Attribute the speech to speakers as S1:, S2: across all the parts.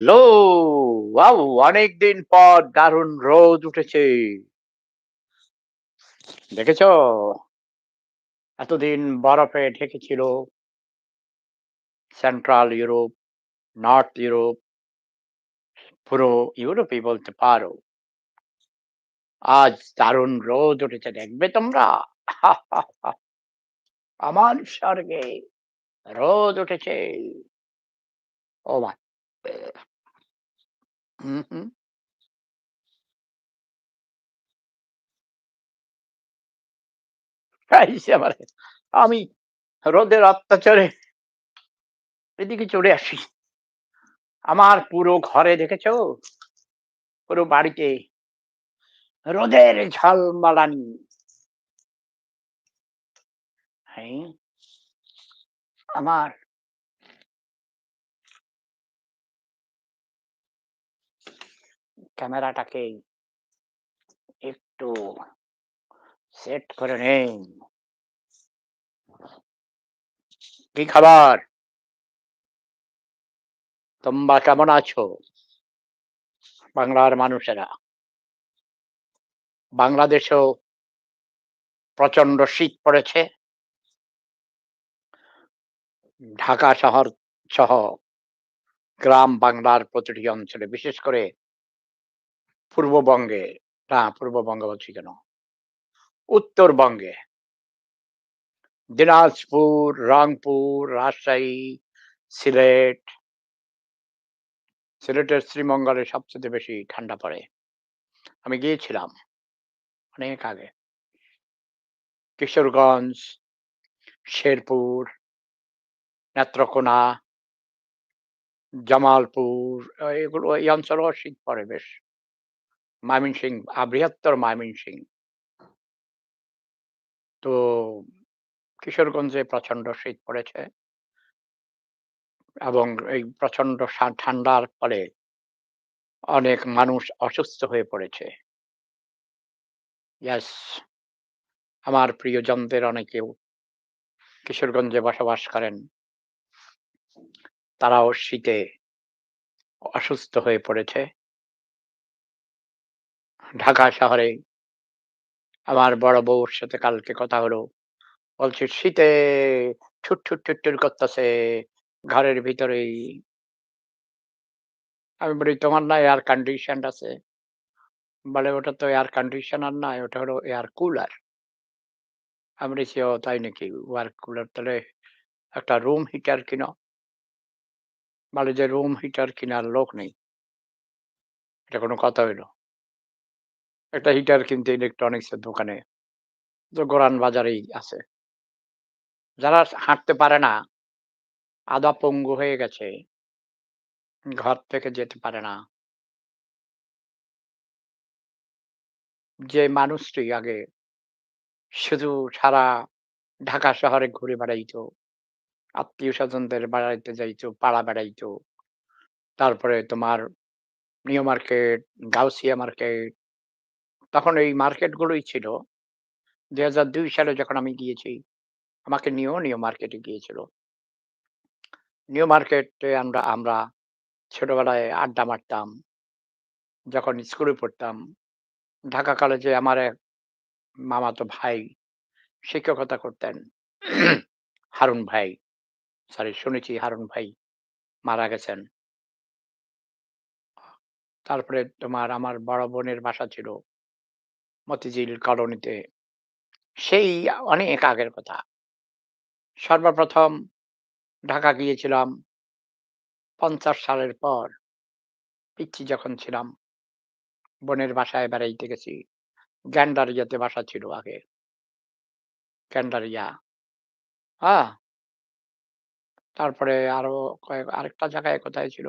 S1: Hello! Wow! অনেকদিন পর দারুণ রোদ উঠেছে। দেখেছ? এতদিন বরফে ঢেকেছিল সেন্ট্রাল ইউরোপ, নর্থ ইউরোপ, পুরো ইউরোপই বলতে পারো। আজ দারুণ রোদ উঠেছে দেখবে তোমরা? আমার স্বর্গে রোদ উঠেছে। ও মা হুম। খাইছে আমারে। আমি রোদের অত্যাচারে এদিকে চলে আসি। আমার পুরো ঘরে দেখেছ? পুরো বাড়িতে রোদের ঝলমলানি। হ্যাঁ, আমার ক্যামেরাটাকে একটু সেট করে নেই। কি খাবার? তোমরা কেমন আছো? বাংলার মানুষেরা? বাংলাদেশেও প্রচণ্ড শীত পড়েছে। ঢাকা শহর সহ গ্রাম বাংলার প্রতিটি অঞ্চলে, বিশেষ করে পূর্ববঙ্গে, না পূর্ববঙ্গ বলছি কেন? উত্তরবঙ্গে দিনাজপুর, রংপুর, রাজশাহী, সিলেট, সিলেটের শ্রীমঙ্গলে সবচেয়ে বেশি ঠান্ডা পড়ে। আমি গিয়েছিলাম অনেক আগে। কিশোরগঞ্জ, শেরপুর, নেত্রকোনা, জামালপুর এগুলো এই অঞ্চলেও শীত পড়ে বেশ। ময়মনসিংহ আ বৃহত্তর ময়মনসিংহ। তো, কিশোরগঞ্জে প্রচণ্ড শীত পড়েছে। এবং এই প্রচণ্ড ঠান্ডার ফলে অনেক মানুষ অসুস্থ হয়ে পড়েছে। ইয়েস। আমার প্রিয়জনদের অনেকেও কিশোরগঞ্জে বসবাস করেন। তারাও শীতে অসুস্থ হয়ে পড়েছে। ঢাকা শহরে আমার বড় বউর সাথে কালকে কথা হলো। বলছে, "শীতে ছুট ছুট ঠুট, করতেছে ঘরের ভিতরেই।" আমি বলি, "তোমার না এয়ার কন্ডিশন আছে?" বলে, "ওটা তো এয়ার কন্ডিশনার না, ওটা হলো এয়ার কুলার।" আমি বলেছি, "ও তাই নাকি? এয়ার কুলার তাহলে একটা রুম হিটার কিনো।" বলে যে, "রুম হিটার কিনার লোক নেই।" এটা কোনো কথা হইল? একটা হিটার কিনতে ইলেকট্রনিক্স এর দোকানে তো গোরান বাজারেই আছে। যারা হাঁটতে পারে না, আধা পঙ্গু হয়ে গেছে ঘর থেকে যেতে পারে না। যে মানুষটি আগে শুধু সারা ঢাকা শহরে ঘুরে বেড়াইতো, আত্মীয়-স্বজনদের বেড়াইতে যাইতো, পাড়া বেড়াইতো। তারপরে তোমার নিউ মার্কেট, গাউসিয়া মার্কেট, তখন এই মার্কেট গুলোই ছিল। ২০০২ সালে যখন আমি গিয়েছি, আমাকে নিয়েও নিউ মার্কেটে গিয়েছিল। নিউ মার্কেটে আমরা আমরা ছোটবেলায় আড্ডা মারতাম। যখন স্কুলে পড়তাম। ঢাকা কলেজে আমার এক মামাতো ভাই শিক্ষকতা করতেন। হারুন ভাই। সরি শুনেছি হারুন ভাই মারা গেছেন। তারপরে তোমার আমার বড় বোনের বাসা ছিল মতিঝিল কলোনিতে। সেই অনেক আগের কথা। সর্বপ্রথম ঢাকা গিয়েছিলাম ৫০ সালের পর। পিচ্ছি যখন ছিলাম। বোনের বাসায় বেড়াইতে গেছি। গ্যান্ডারিয়াতে বাসা ছিল আগে। গ্যান্ডারিয়া। হ্যাঁ? তারপরে আরও কয়েক, আরেকটা জায়গায় কোথায় ছিল?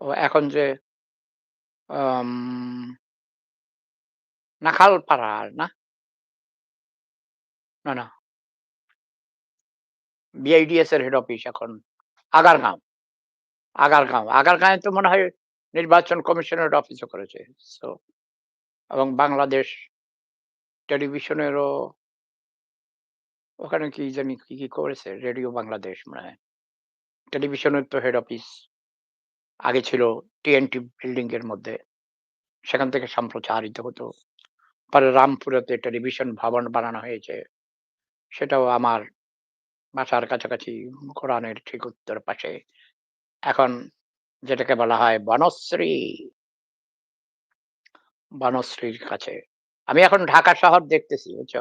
S1: ও এখন যে আম নাখালপাড়া না? না, না। বিআইডিএস এর হেড অফিস এখন আগারগাঁও। আগারগাঁও। আগারগাঁওয়ে তো মনে হয় নির্বাচন কমিশনের অফিসও করেছে। সো এবং বাংলাদেশ টেলিভিশনেরও ওখানে কি জানি কি, কি করেছে? রেডিও বাংলাদেশ মনে হয়। টেলিভিশনের তো হেড অফিস। আগে ছিল টিএনটি বিল্ডিং এর মধ্যে। সেখান থেকে সম্প্রচারিত হতো। পরে রামপুরাতে টেলিভিশন ভবন বানানো হয়েছে। সেটাও আমার বাসার কাছাকাছি কোরআনের ঠিক উত্তর পাশে। এখন যেটাকে বলা হয় বনশ্রী। বনশ্রীর কাছে। আমি এখন ঢাকা শহর দেখতেছি বুঝছ?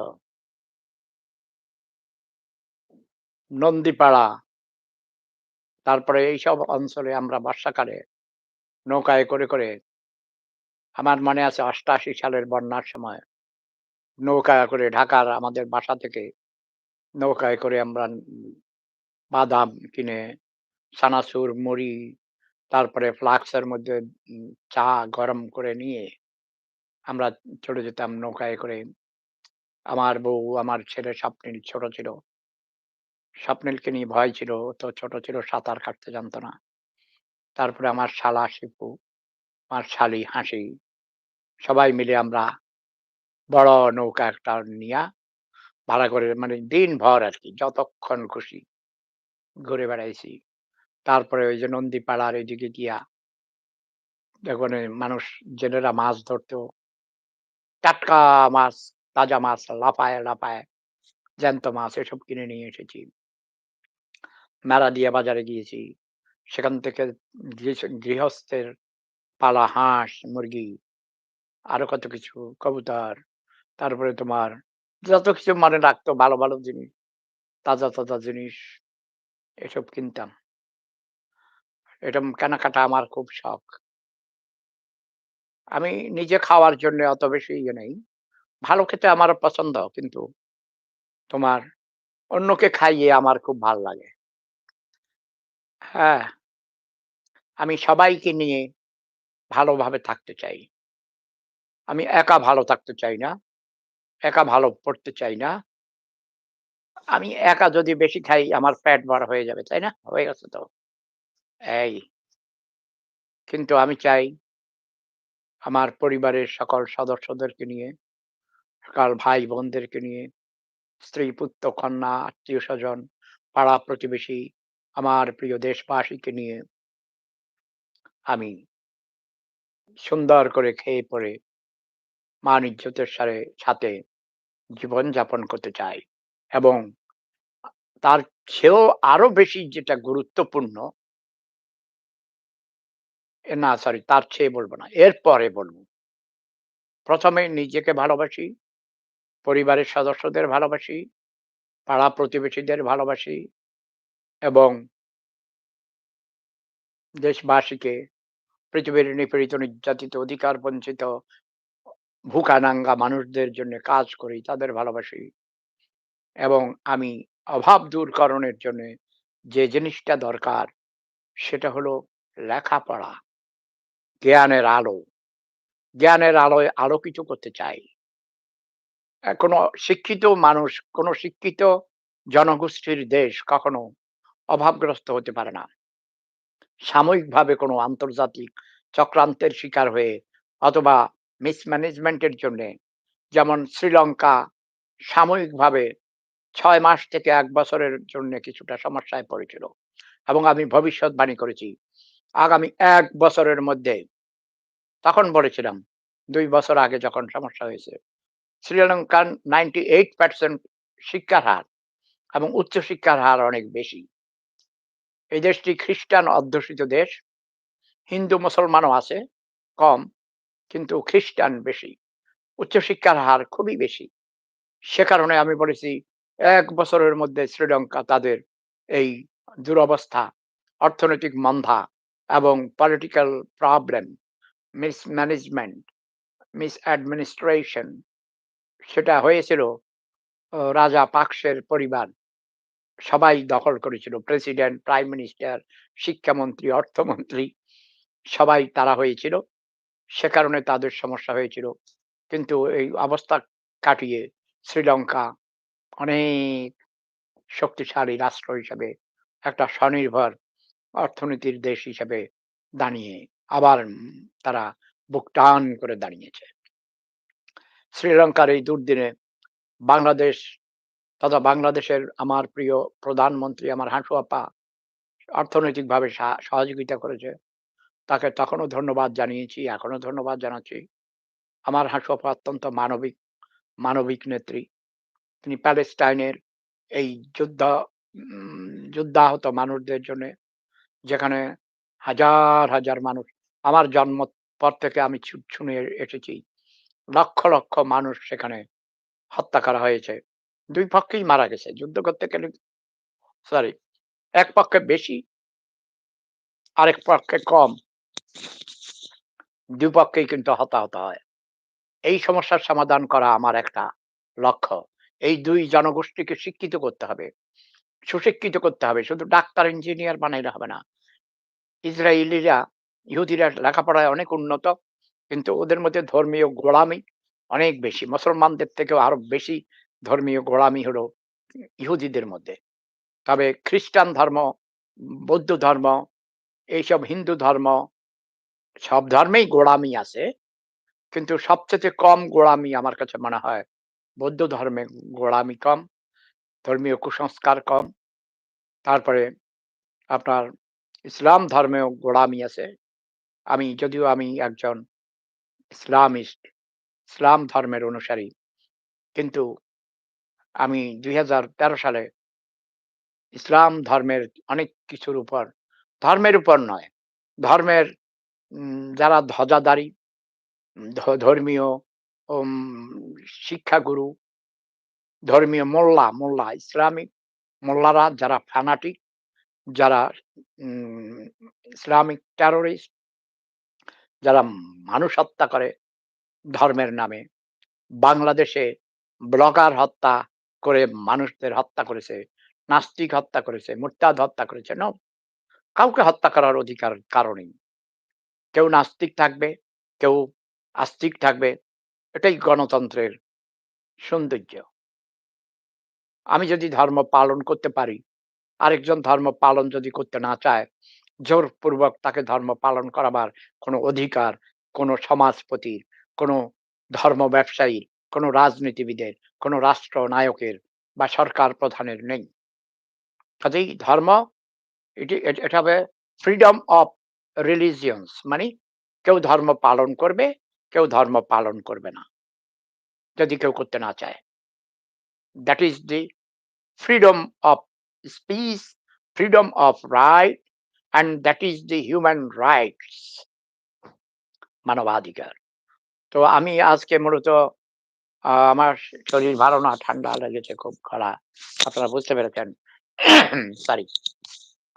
S1: নন্দীপাড়া। তারপরে এইসব অঞ্চলে আমরা বর্ষাকালে নৌকায় করে, করে আমার মনে আছে ৮৮ সালের বন্যার সময় নৌকায় করে ঢাকার আমাদের বাসা থেকে নৌকায় করে আমরা বাদাম কিনে, চানাচুর, মুড়ি, তারপরে ফ্লাক্সের মধ্যে চা গরম করে নিয়ে আমরা চলে যেতাম নৌকায় করে। আমার বউ, আমার ছেলে স্বপ্নিল ছোট ছিল। স্বপ্নিলকে নিয়ে ভয় ছিল। তো ছোট ছিল সাঁতার কাটতে জানত না। তারপরে আমার শালা শিপু, আমার শালি হাসি, সবাই মিলে আমরা বড় নৌকা একটা নিয়া ভাড়া করে মানে দিনভর আর কি যতক্ষণ খুশি ঘুরে বেড়াইছি। তারপরে ওই যে নন্দীপাড়ার ওইদিকে গিয়া ওখানে মানুষ জেলেরা মাছ ধরতো। টাটকা মাছ, তাজা মাছ লাফায়, লাফায় জ্যান্ত মাছ এসব কিনে নিয়ে এসেছি। মেলা দিয়ে বাজারে গিয়েছি। সেখান থেকে গৃহস্থের পালা হাঁস, মুরগি, আরও কত কিছু কবুতর, তারপরে তোমার যত কিছু মনে রাখতো ভালো, ভালো জিনিস, তাজা, তাজা জিনিস এসব কিনতাম। এরকম কেনাকাটা আমার খুব শখ। আমি নিজে খাওয়ার জন্য অত বেশি ইয়ে নেই। ভালো খেতে আমার পছন্দ কিন্তু তোমার অন্যকে খাইয়ে আমার খুব ভালো লাগে। হ্যাঁ। আমি সবাইকে নিয়ে ভালোভাবে থাকতে চাই। আমি একা ভালো থাকতে চাই না। একা ভালো পড়তে চাই না। আমি একা যদি বেশি খাই আমার ফ্যাট ভরা হয়ে যাবে, তাই না? হয়ে গেছে তো। এই। কিন্তু আমি চাই আমার পরিবারের সকল সদস্যদেরকে নিয়ে, সকল ভাই-বোনদেরকে নিয়ে, স্ত্রী, পুত্র, কন্যা, আত্মীয় স্বজন পাড়া প্রতিবেশী, আমার প্রিয় দেশবাসীকে নিয়ে আমি সুন্দর করে খেয়ে পরে মান ইজ্জতের সারে সাথে জীবনযাপন করতে চায় এবং তার চেয়েও আরও বেশি যেটা গুরুত্বপূর্ণ না সরি তার চেয়ে বলব না। এরপরে বলব। ১ম এ নিজেকে ভালোবাসি, পরিবারের সদস্যদের ভালোবাসি, পাড়া প্রতিবেশীদের ভালোবাসি এবং দেশবাসীকে পৃথিবীর নিপীড়িত, নির্যাতিত, অধিকার বঞ্চিত, ভুকানাঙ্গা মানুষদের জন্য কাজ করি, তাদের ভালোবাসি। এবং আমি অভাব দূরকরণের জন্যে যে জিনিসটা দরকার সেটা হলো লেখাপড়া। জ্ঞানের আলো। জ্ঞানের আলোয় আলোকিত করতে চাই। কোনো শিক্ষিত মানুষ, কোনো শিক্ষিত জনগোষ্ঠীর দেশ কখনো অভাবগ্রস্ত হতে পারে না। সাময়িকভাবে কোনো আন্তর্জাতিক চক্রান্তের শিকার হয়ে অথবা মিসম্যানেজমেন্টের জন্যে যেমন শ্রীলঙ্কা সাময়িকভাবে ছয় মাস থেকে এক বছরের জন্য কিছুটা সমস্যায় পড়েছিল। এবং আমি ভবিষ্যৎবাণী করেছি। আগামী এক বছরের মধ্যে তখন বলেছিলাম, দুই বছর আগে যখন সমস্যা হয়েছে। শ্রীলঙ্কান 98% শিক্ষার হার এবং উচ্চশিক্ষার হার অনেক বেশি। এই দেশটি খ্রিস্টান অধ্যুষিত দেশ। হিন্দু মুসলমানও আছে কম, কিন্তু খ্রিস্টান বেশি। উচ্চশিক্ষার হার খুবই বেশি। সে কারণে আমি বলেছি এক বছরের মধ্যে শ্রীলঙ্কা তাদের এই দুরবস্থা, অর্থনৈতিক মন্দা এবং পলিটিক্যাল প্রবলেম, মিসম্যানেজমেন্ট, মিসঅ্যাডমিনিস্ট্রেশন সেটা হয়েছিল রাজা পাকসের পরিবার সবাই দখল করেছিল। প্রেসিডেন্ট, প্রাইম মিনিস্টার, শিক্ষামন্ত্রী, অর্থমন্ত্রী সবাই তারা হয়েছিল। সে কারণে তাদের সমস্যা হয়েছিল। কিন্তু এই অবস্থা কাটিয়ে শ্রীলঙ্কা অনেক শক্তিশালী রাষ্ট্র হিসেবে একটা স্বনির্ভর অর্থনীতির দেশ হিসেবে দাঁড়িয়ে আবার তারা টান করে দাঁড়িয়েছে। শ্রীলঙ্কার এই দুর্দিনে বাংলাদেশ তথা বাংলাদেশের আমার প্রিয় প্রধানমন্ত্রী আমার হাঁসু আপা অর্থনৈতিকভাবে সহযোগিতা করেছে। তাকে তখনও ধন্যবাদ জানিয়েছি, এখনও ধন্যবাদ জানাচ্ছি। আমার হাসুয়াপা অত্যন্ত মানবিক, মানবিক নেত্রী। তিনি প্যালেস্টাইনের এই যুদ্ধ যুদ্ধাহত মানুষদের জন্যে যেখানে হাজার, হাজার মানুষ আমার জন্ম পর থেকে আমি শুনে এসেছি। লক্ষ, লক্ষ মানুষ সেখানে হত্যা করা হয়েছে। ২ পক্ষেই মারা গেছে। যুদ্ধ করতে গেলে সরি এক পক্ষে বেশি আরেক পক্ষে কম। দুপক্ষেই কিন্তু হতাহত হয়। এই সমস্যার সমাধান করা আমার একটা লক্ষ্য। এই ২ জনগোষ্ঠীকে শিক্ষিত করতে হবে। সুশিক্ষিত করতে হবে। শুধু ডাক্তার, ইঞ্জিনিয়ার বানাইলে হবে না। ইসরায়েলিরা, ইহুদিরা লেখাপড়ায় অনেক উন্নত। কিন্তু ওদের মধ্যে ধর্মীয় গোঁড়ামি অনেক বেশি। মুসলমানদের থেকেও আরও বেশি ধর্মীয় গোঁড়ামি হলো ইহুদিদের মধ্যে। তবে খ্রিস্টান ধর্ম, বৌদ্ধ ধর্ম, এইসব হিন্দু ধর্ম, সব ধর্মেই গোঁড়ামি আছে। কিন্তু সবচেয়ে কম গোঁড়ামি আমার কাছে মনে হয় বৌদ্ধ ধর্মে গোঁড়ামি কম, ধর্মীয় কুসংস্কার কম। তারপরে আপনার ইসলাম ধর্মেও গোঁড়ামি আছে। আমি যদিও আমি একজন ইসলামিস্ট, ইসলাম ধর্মের অনুসারী। কিন্তু আমি ২০১৩ সালে ইসলাম ধর্মের অনেক কিছুর উপর, ধর্মের উপর নয়, ধর্মের যারা ধ্বজাধারী, ধ ধর্মীয় শিক্ষাগুরু, ধর্মীয় মোল্লা, মোল্লা ইসলামিক মোল্লারা যারা ফ্যানাটিক, যারা ইসলামিক টেররিস্ট, যারা মানুষ হত্যা করে ধর্মের নামে। বাংলাদেশে ব্লগার হত্যা করে মানুষদের হত্যা করেছে, নাস্তিক হত্যা করেছে, মুরতাদ হত্যা করেছে। নো। কাউকে হত্যা করার অধিকার কারও নেই। কেউ নাস্তিক থাকবে, কেউ আস্তিক থাকবে। এটাই গণতন্ত্রের সৌন্দর্য। আমি যদি ধর্ম পালন করতে পারি, আরেকজন ধর্ম পালন যদি করতে না চায়, জোরপূর্বক তাকে ধর্ম পালন করাবার কোনো অধিকার কোনো সমাজপতির, কোনো ধর্ম ব্যবসায়ীর, কোনো রাজনীতিবিদের, কোনো রাষ্ট্রনায়কের বা সরকার প্রধানের নেই। কাজেই ধর্ম এটি এটা হবে ফ্রিডম অফ রিলিজিয়নস মানে কেউ ধর্ম পালন করবে, কেউ ধর্ম পালন করবে না। যদি কেউ করতে না চায়। That is the freedom of speech, freedom of right and that is the human rights. মানবাধিকার। তো আমি আজকে মূলত আমার শরীর ভালো না, ঠান্ডা লেগেছে খুব গলা। আপনারা বুঝতে পেরেছেন। সরি।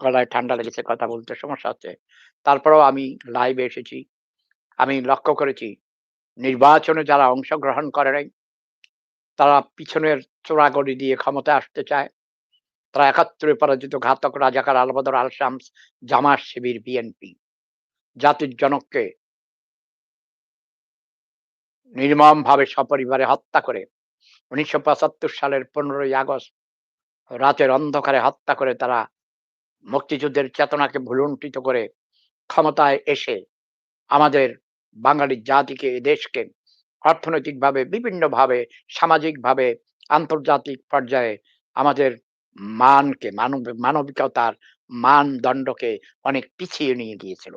S1: গলায় ঠান্ডা লেগেছে, কথা বলতে সমস্যা হচ্ছে। তারপরেও আমি লাইভে এসেছি। আমি লক্ষ্য করেছি নির্বাচনে যারা অংশগ্রহণ করে নাই তারা পিছনের চোরাগলি দিয়ে ক্ষমতায় আসতে চায়। তারা একাত্তরে পরাজিত ঘাতক রাজাকার আলবদর আল শামস, শিবির, বিএনপি। জাতির জনককে নির্মমভাবে সপরিবারে হত্যা করে ১৯৭৫ সালের ১৫ই আগস্ট রাতের অন্ধকারে হত্যা করে তারা মুক্তিযুদ্ধের চেতনাকে ভুলুণ্ঠিত করে ক্ষমতায় এসে আমাদের বাঙালি জাতিকে, দেশকে অর্থনৈতিকভাবে, বিভিন্নভাবে, সামাজিকভাবে, আন্তর্জাতিক পর্যায়ে আমাদের মানকে, মানব মানবিকতার মানদণ্ডকে অনেক পিছিয়ে নিয়ে গিয়েছিল।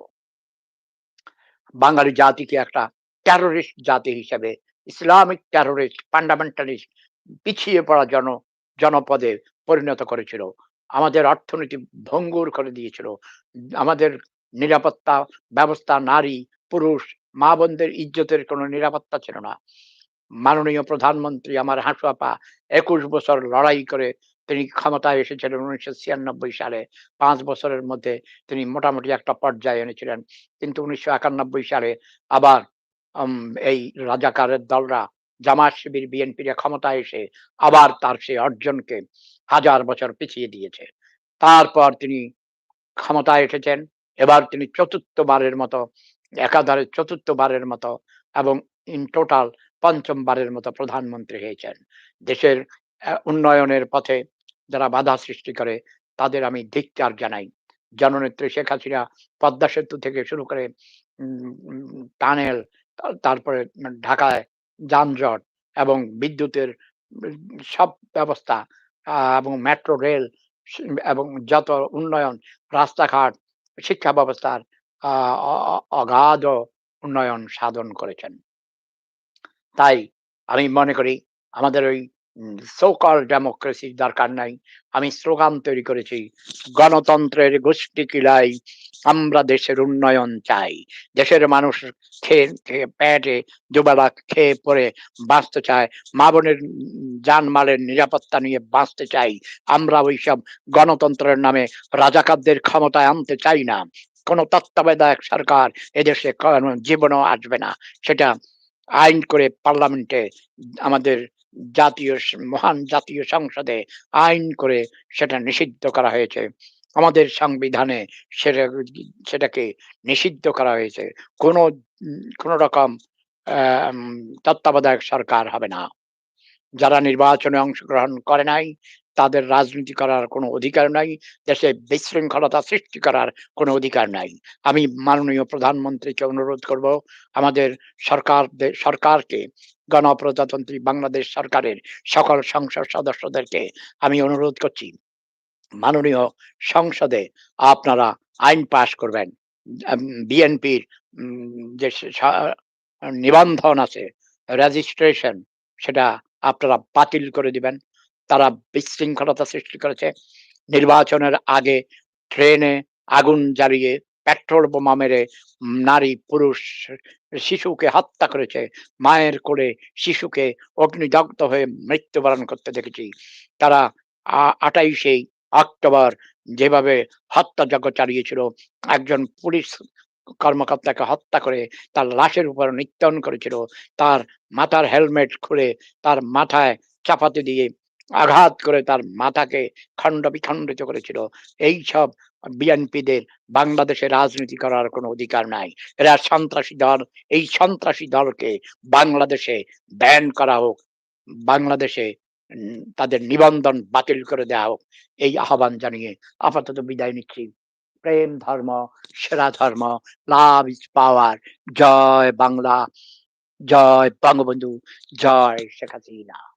S1: বাঙালি জাতিকে একটা টেররিস্ট জাতি হিসেবে ইসলামিক টেররিস্ট, ফান্ডামেন্টালিস্ট পিছিয়ে পড়া জন জনপদে পরিণত করেছিল। আমাদের অর্থনীতি ভঙ্গুর করে দিয়েছিল। আমাদের নিরাপত্তা ব্যবস্থা নারী, পুরুষ, মা-বোনদের ইজ্জতের কোনো নিরাপত্তা ছিল না। মাননীয় প্রধানমন্ত্রী আমার হাঁসুয়াপা ২১ বছর লড়াই করে তিনি ক্ষমতায় এসেছিলেন ১৯৯৬ সালে। পাঁচ বছরের মধ্যে তিনি মোটামুটি একটা পর্যায়ে এনেছিলেন। কিন্তু ১৯৯১ সালে আবার এই রাজাকারের দলরা জামাত শিবির, বিএনপিরা ক্ষমতায় এসে আবার তার সেই অর্জনকে হাজার বছর পিছিয়ে দিয়েছে। তারপর তিনি ক্ষমতায় এসেছেন। এবার তিনি চতুর্থবারের মতো একাধারে চতুর্থবারের মতো এবং ইন টোটাল পঞ্চম বারের মতো প্রধানমন্ত্রী হয়েছেন। দেশের উন্নয়নের পথে যারা বাধা সৃষ্টি করে তাদের আমি ধিক্কার জানাই। জননেত্রী শেখ হাসিনা পদ্মা সেতু থেকে শুরু করে টানেল তারপরে ঢাকায় যানজট এবং বিদ্যুতের সব ব্যবস্থা এবং মেট্রো রেল এবং যত উন্নয়ন, রাস্তাঘাট, শিক্ষা ব্যবস্থার অগাধ উন্নয়ন সাধন করেছেন। তাই আমি মনে করি আমাদের ওই উম সো ডেমোক্রেসির দরকার নাই। আমি স্লোগান তৈরি করেছি, গণতন্ত্রের গোষ্ঠী কিলাই আমরা দেশের উন্নয়ন চাই। দেশের মানুষ খেয়ে, খেয়ে পেটে দুবেলা খেয়ে পরে বাঁচতে চায়। মা-বোনের উম জানমালের নিরাপত্তা নিয়ে বাঁচতে চাই। আমরা ওইসব গণতন্ত্রের নামে রাজাকারদের ক্ষমতায় আনতে চাই না। কোন তত্ত্বাবধায়ক সরকার এদেশে জীবনও আসবে না। সেটা আইন করে পার্লামেন্টে আমাদের জাতীয় মহান জাতীয় সংসদে আইন করে সেটা নিষিদ্ধ করা হয়েছে। আমাদের সংবিধানে সেটা সেটাকে নিষিদ্ধ করা হয়েছে। কোন কোন রকম তত্ত্বাবধায়ক সরকার হবে না। যারা নির্বাচনে অংশগ্রহণ করে নাই, তাদের রাজনীতি করার কোনো অধিকার নাই। দেশে বিশৃঙ্খলতা সৃষ্টি করার কোনো অধিকার নাই। আমি মাননীয় প্রধানমন্ত্রীকে অনুরোধ করব, আমাদের সরকারদে সরকারকে গণপ্রজাতন্ত্রী বাংলাদেশ সরকারের সকল সংসদ সদস্যদেরকে আমি অনুরোধ করছি, মাননীয় সংসদে আপনারা আইন পাশ করবেন। বিএনপির যে নিবন্ধন আছে, রেজিস্ট্রেশন সেটা আপনারা বাতিল করে দিবেন। তারা বিশৃঙ্খলতা সৃষ্টি করেছে। নির্বাচনের আগে ট্রেনে আগুন জ্বালিয়ে, পেট্রোল বোমা মেরে নারী, পুরুষ, শিশুকে হত্যা করেছে। মায়ের কোলে শিশুকে অগ্নিদগ্ধ হয়ে মৃত্যুবরণ করতে দেখেছি। তারা আ ২৮ এই অক্টোবর যেভাবে হত্যাযজ্ঞ চালিয়েছিল, একজন পুলিশ কর্মকর্তাকে হত্যা করে তার লাশের উপর নিত্যন করেছিল। তার মাথার হেলমেট খুলে তার মাথায় চাপাতি দিয়ে আঘাত করে তার মাথাকে খন্ড-বিখণ্ডিত করেছিল। এইসব বিএনপিদের বাংলাদেশে রাজনীতি করার কোনো অধিকার নাই। এরা সন্ত্রাসী দল। এই সন্ত্রাসী দলকে বাংলাদেশে ব্যান করা হোক। বাংলাদেশে তাদের নিবন্ধন বাতিল করে দেওয়া হোক। এই আহ্বান জানিয়ে আপাতত বিদায় নিচ্ছি। প্রেম ধর্ম, সেরা ধর্ম, লাভ ইজ পাওয়ার। জয় বাংলা, জয় বঙ্গবন্ধু, জয় শেখ হাসিনা।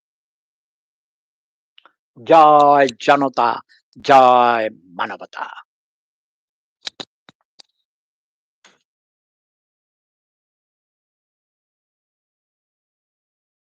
S1: জয় জনতা, জয় মানবতা।